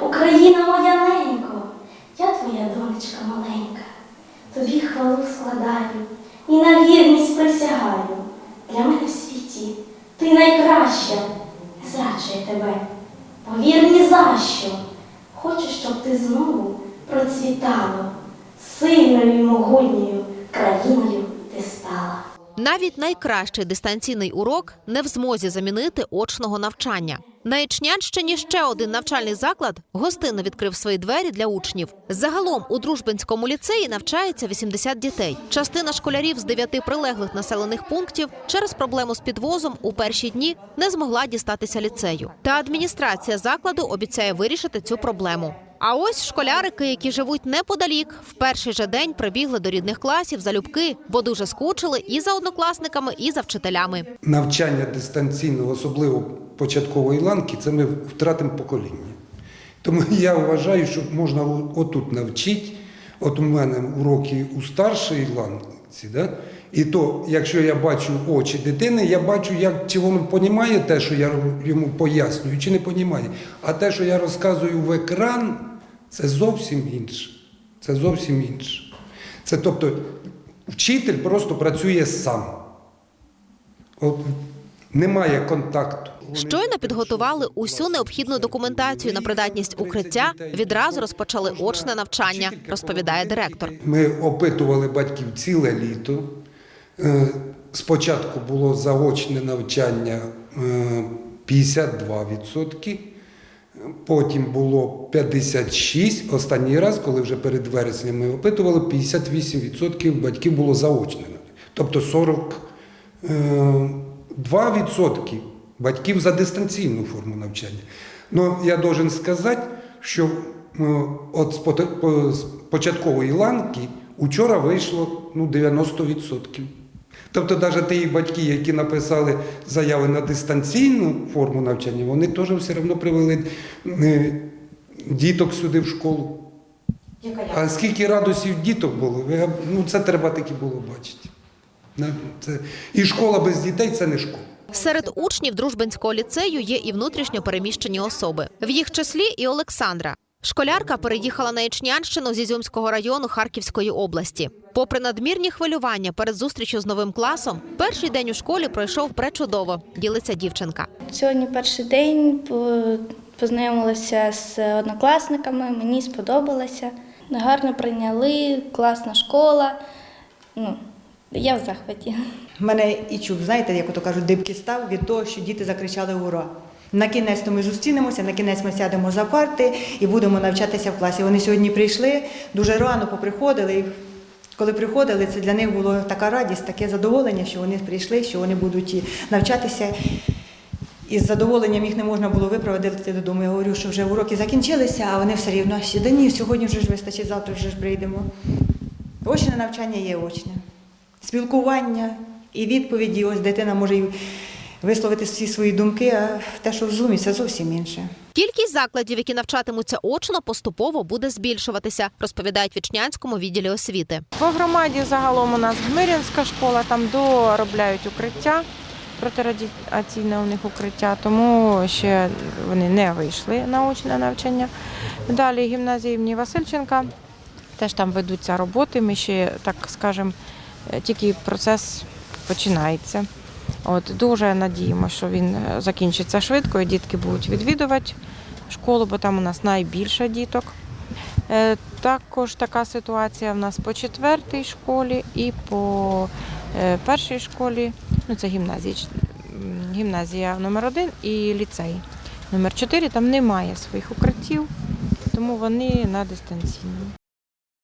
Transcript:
Україна моя ненько, я твоя донечка маленька, тобі хвалу складаю і на вірність присягаю. Для мене в світі ти найкраща, не зраджує тебе. Повір ні за що. Хочу, щоб ти знову процвітала, сильною і могутньою країною ти стала. Навіть найкращий дистанційний урок не в змозі замінити очного навчання. На Ічнянщині ще один навчальний заклад гостинно відкрив свої двері для учнів. Загалом у Дружбинському ліцеї навчається 80 дітей. Частина школярів з дев'яти прилеглих населених пунктів через проблему з підвозом у перші дні не змогла дістатися ліцею. Та адміністрація закладу обіцяє вирішити цю проблему. А ось школярики, які живуть неподалік, в перший же день прибігли до рідних класів залюбки, бо дуже скучили і за однокласниками, і за вчителями. навчання дистанційного, особливо початкової ланки, це ми втратимо покоління. Тому я вважаю, що можна отут навчити. От у мене уроки у старшій ланці, да? і то, якщо я бачу очі дитини, я бачу, як, чи воно розуміє те, що я йому пояснюю, чи не розуміє. А те, що я розказую в екран, це зовсім інше. Це зовсім інше. Це тобто вчитель просто працює сам. От немає контакту. Щойно підготували усю необхідну документацію на придатність укриття. Відразу розпочали очне навчання, розповідає директор. Ми опитували батьків ціле літо. Е, Спочатку було заочне навчання е, 52%, потім було 56%. Останній раз, коли вже перед вереснем ми опитували, 58% батьків було заочне. Тобто 42% батьків за дистанційну форму навчання. Ну, я должен сказати, що е, от з початкової ланки учора вийшло ну, 90%. Тобто, навіть ті батьки, які написали заяви на дистанційну форму навчання, вони теж все одно привели е, діток сюди в школу. А скільки радосів діток було, ну це треба таки було бачити. І школа без дітей це не школа. Серед учнів Дружбинського ліцею є і внутрішньо переміщені особи. В їх числі і Олександра. Школярка переїхала на Ічнянщину з Ізюмського району Харківської області. Попри надмірні хвилювання перед зустрічю з новим класом, перший день у школі пройшов пречудово. Ділиться дівчинка. Сьогодні перший день познайомилася з однокласниками, мені сподобалося. Гарно прийняли, класна школа. Ну, я в захваті. Мене і чув, знаєте, як ото кажуть, дибки став від того, що діти закричали ура. На кінець то ми зустрінемося, на кінець ми сядемо за парти і будемо навчатися в класі. Вони сьогодні прийшли, дуже рано поприходили. І коли приходили, це для них було така радість, таке задоволення, що вони прийшли, що вони будуть навчатися. І з задоволенням їх не можна було випроводити додому. Я говорю, що вже уроки закінчилися, а вони все рівно ще да ні, сьогодні вже ж вистачить, завтра вже ж прийдемо. Очне навчання є очне. Спілкування і відповіді, ось дитина може і висловити всі свої думки, а те, що в зумі, це зовсім інше. Кількість закладів, які навчатимуться очно, поступово буде збільшуватися, розповідають в Ічнянському відділі освіти. По громаді загалом у нас Гмирянська школа, там доробляють укриття, протирадіаційне у них укриття, тому ще вони не вийшли на очне навчання. Далі гімназія імені Васильченка, теж там ведуться роботи. Ми ще, так скажемо, тільки процес починається. От, дуже надіємося, що він е, закінчиться швидко і дітки будуть відвідувати школу, бо там у нас найбільше діток. Е, Також така ситуація в нас по четвертій школі і по е, першій школі. Ну, це гімназія, гімназія номер один і ліцей номер 4 Там немає своїх укриттів, тому вони на дистанційному.